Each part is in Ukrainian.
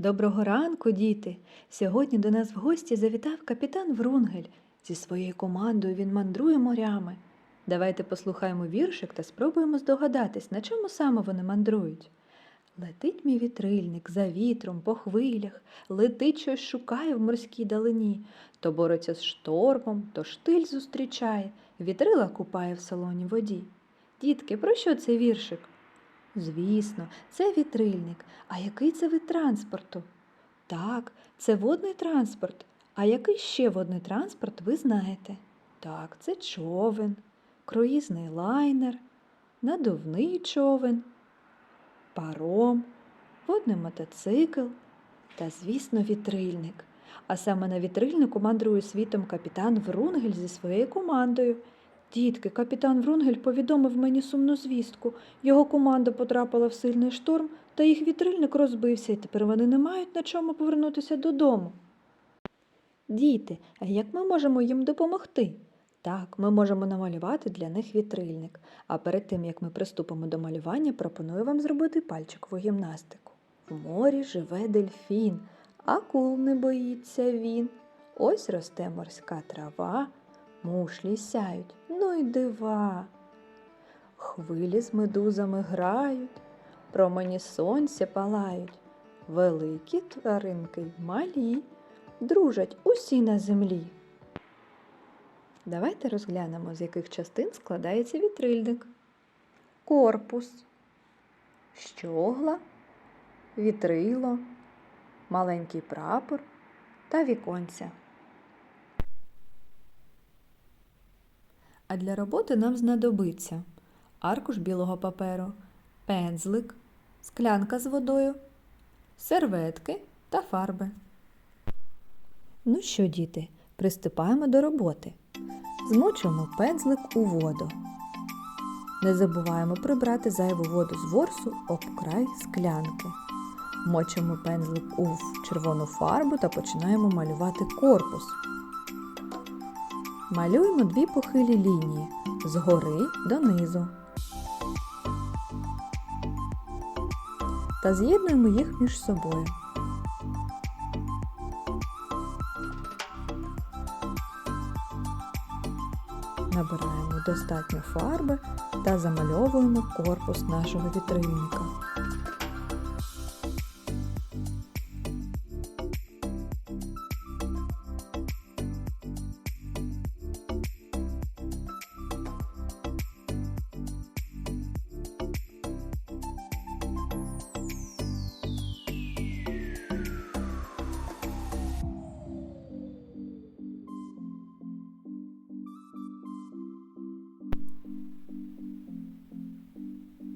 Доброго ранку, діти! Сьогодні до нас в гості завітав капітан Врунгель. Зі своєю командою він мандрує морями. Давайте послухаємо віршик та спробуємо здогадатись, на чому саме вони мандрують. Летить мій вітрильник за вітром по хвилях, летить щось шукає в морській далині, то бореться з штормом, то штиль зустрічає, вітрила купає в солоній воді. Дітки, про що цей віршик? Звісно, це вітрильник. А який це вид транспорту? Так, це водний транспорт. А який ще водний транспорт ви знаєте? Так, це човен, круїзний лайнер, надувний човен, паром, водний мотоцикл та, звісно, вітрильник. А саме на вітрильнику мандрує світом капітан Врунгель зі своєю командою. Дітки, капітан Врунгель повідомив мені сумну звістку. Його команда потрапила в сильний шторм, та їх вітрильник розбився, і тепер вони не мають на чому повернутися додому. Діти, а як ми можемо їм допомогти? Так, ми можемо намалювати для них вітрильник. А перед тим, як ми приступимо до малювання, пропоную вам зробити пальчикову гімнастику. В морі живе дельфін, акул не боїться він. Ось росте морська трава, мушлі сяють, ну й дива. Хвилі з медузами грають, промені сонця палають, великі тваринки й малі, дружать усі на землі. Давайте розглянемо, з яких частин складається вітрильник. Корпус, щогла, вітрило, маленький прапор та віконця. А для роботи нам знадобиться аркуш білого паперу, пензлик, склянка з водою, серветки та фарби. Ну що, діти, приступаємо до роботи. Змочуємо пензлик у воду. Не забуваємо прибрати зайву воду з ворсу об край склянки. Мочимо пензлик у червону фарбу та починаємо малювати корпус. Малюємо дві похилі лінії згори донизу. Та з'єднуємо їх між собою. Набираємо достатньо фарби та замальовуємо корпус нашого вітрильника.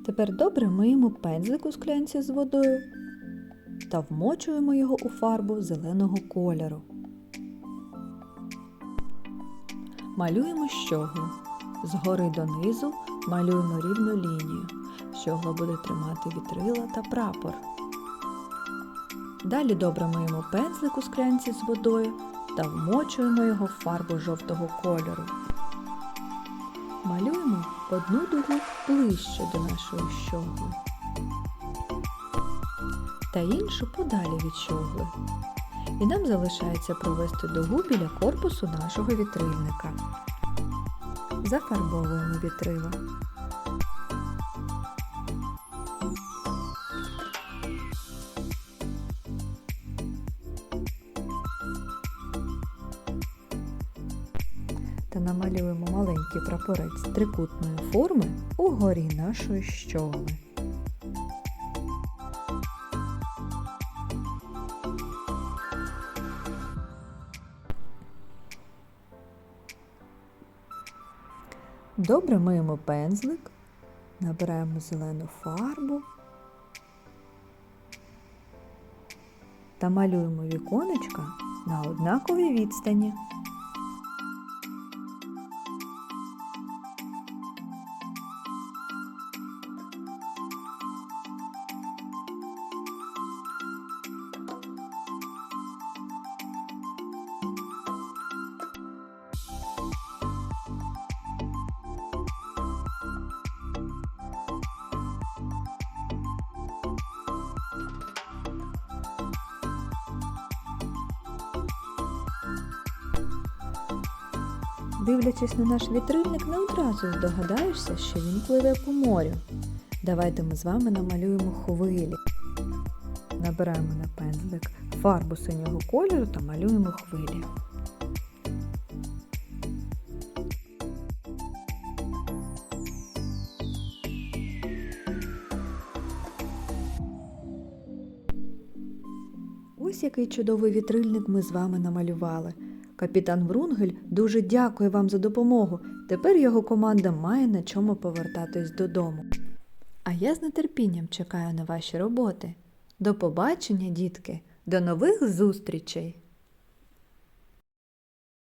Тепер добре миємо пензлик у склянці з водою та вмочуємо його у фарбу зеленого кольору. Малюємо щоглу. Згори донизу малюємо рівну лінію. Щогла буде тримати вітрила та прапор. Далі добре миємо пензлик у склянці з водою та вмочуємо його в фарбу жовтого кольору. Малюємо одну дугу ближче до нашої щогли та іншу подалі від щогли. І нам залишається провести дугу біля корпусу нашого вітрильника. Зафарбовуємо вітрило. Намалюємо маленький прапорець трикутної форми угорі нашої щогли. Добре миємо пензлик, набираємо зелену фарбу та малюємо віконечка на однаковій відстані. Дивлячись на наш вітрильник, не одразу здогадаєшся, що він пливе по морю. Давайте ми з вами намалюємо хвилі. Набираємо на пензлик фарбу синього кольору та малюємо хвилі. Ось який чудовий вітрильник ми з вами намалювали. Капітан Врунгель дуже дякує вам за допомогу. Тепер його команда має на чому повертатись додому. А я з нетерпінням чекаю на ваші роботи. До побачення, дітки! До нових зустрічей!